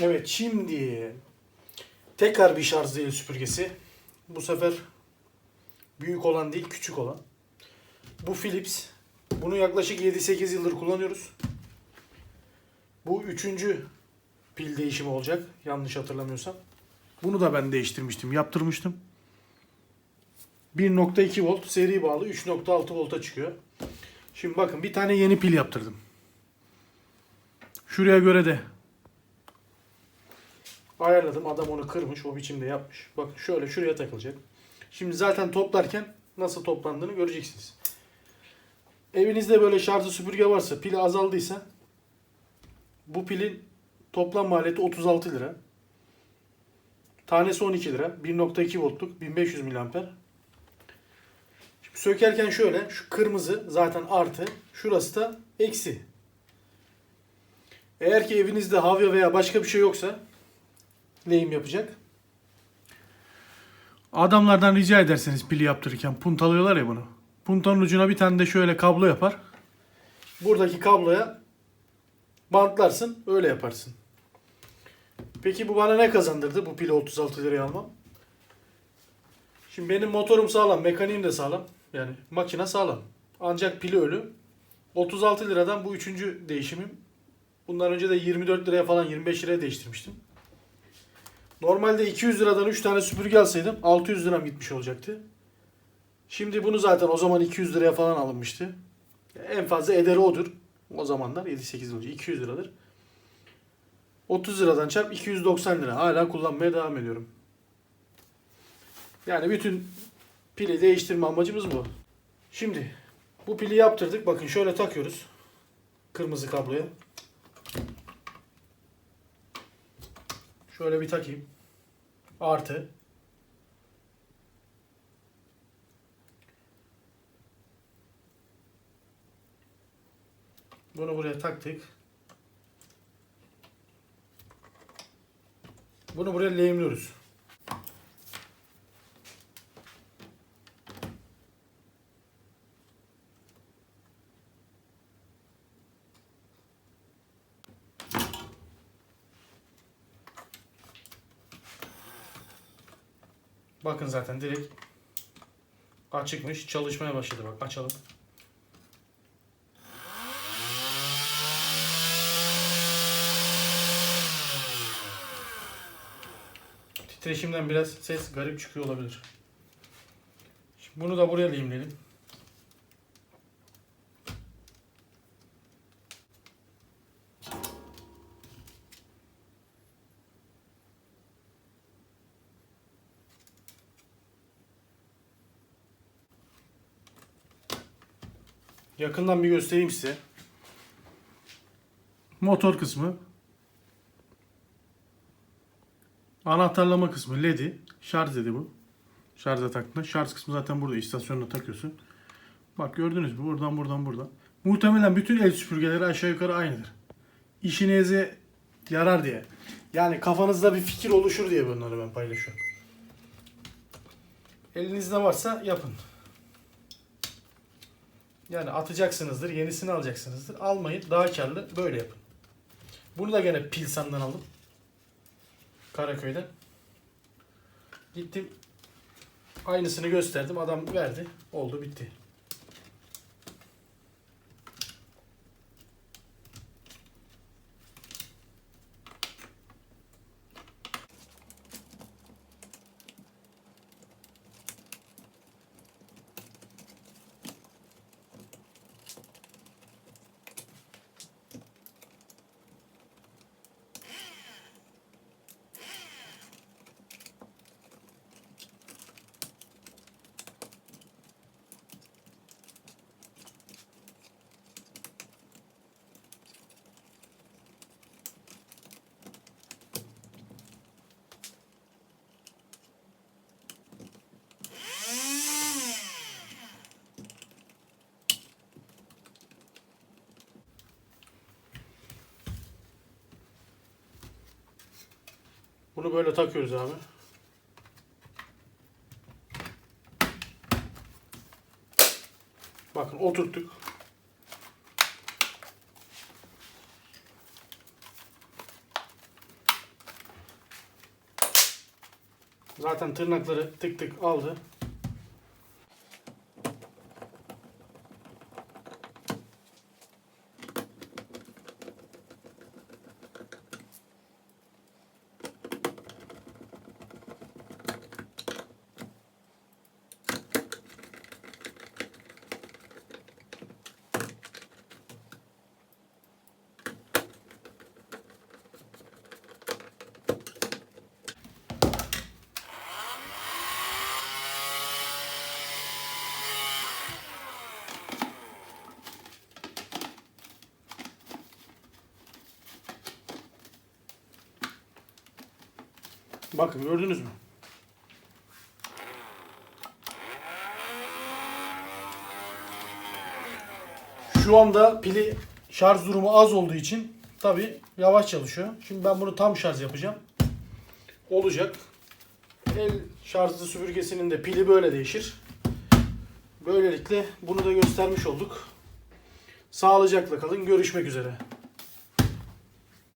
Evet şimdi tekrar bir şarj değil süpürgesi. Bu sefer büyük olan değil küçük olan. Bu Philips. Bunu yaklaşık 7-8 yıldır kullanıyoruz. Bu üçüncü pil değişimi olacak. Yanlış hatırlamıyorsam. Bunu da ben değiştirmiştim. Yaptırmıştım. 1.2 volt seri bağlı 3.6 volta çıkıyor. Şimdi bakın bir tane yeni pil yaptırdım. Şuraya göre de ayarladım. Adam onu kırmış. O biçimde yapmış. Bakın şöyle şuraya takılacak. Şimdi zaten toplarken nasıl toplandığını göreceksiniz. Evinizde böyle şarjlı süpürge varsa pili azaldıysa bu pilin toplam maliyeti 36 lira. Tanesi 12 lira. 1.2 voltluk 1500 miliamper. Şimdi sökerken şöyle şu kırmızı zaten artı. Şurası da eksi. Eğer ki evinizde havya veya başka bir şey yoksa lehim yapacak. Adamlardan rica ederseniz pili yaptırırken puntalıyorlar ya bunu. Puntanın ucuna bir tane de şöyle kablo yapar. Buradaki kabloya bantlarsın öyle yaparsın. Peki bu bana ne kazandırdı bu pili 36 liraya almam? Şimdi benim motorum sağlam, mekaniğim de sağlam. Yani makine sağlam. Ancak pili ölü. 36 liradan bu üçüncü değişimim. Bundan önce de 24 liraya falan 25 liraya değiştirmiştim. Normalde 200 liradan 3 tane süpürge alsaydım 600 liram gitmiş olacaktı. Şimdi bunu zaten o zaman 200 liraya falan alınmıştı. En fazla ederi odur. O zamanlar 7-8 yıl önce 200 liradır. 30 liradan çarp 290 lira. Hala kullanmaya devam ediyorum. Yani bütün pili değiştirme amacımız bu. Şimdi bu pili yaptırdık. Bakın şöyle takıyoruz. Kırmızı kabloya. Şöyle bir takayım. Artı. Bunu buraya taktık. Bunu buraya lehimliyoruz. Bakın zaten direkt açıkmış. Çalışmaya başladı bak. Açalım. Titreşimden biraz ses garip çıkıyor olabilir. Şimdi bunu da buraya lehimleyelim. Yakından bir göstereyim size. Motor kısmı. Anahtarlama kısmı LED'i. Şarj dedi bu. Şarja taktığında. Şarj kısmı zaten burada. istasyonuna takıyorsun. Bak gördünüz mü? Buradan buradan buradan. Muhtemelen bütün el süpürgeleri aşağı yukarı aynıdır. İşinize yarar diye. Yani kafanızda bir fikir oluşur diye bunları ben paylaşıyorum. Elinizde varsa yapın. Yani atacaksınızdır, yenisini alacaksınızdır. Almayın, daha karlı böyle yapın. Bunu da gene Pilsan'dan aldım. Karaköy'den. Gittim. Aynısını gösterdim. Adam verdi. Oldu bitti. Bunu böyle takıyoruz abi. Bakın oturttuk. Zaten tırnakları tık tık aldı. Bakın gördünüz mü? Şu anda pili şarj durumu az olduğu için tabi yavaş çalışıyor. Şimdi ben bunu tam şarj yapacağım. Olacak. El şarjlı süpürgesinin de pili böyle değişir. Böylelikle bunu da göstermiş olduk. Sağlıcakla kalın. Görüşmek üzere.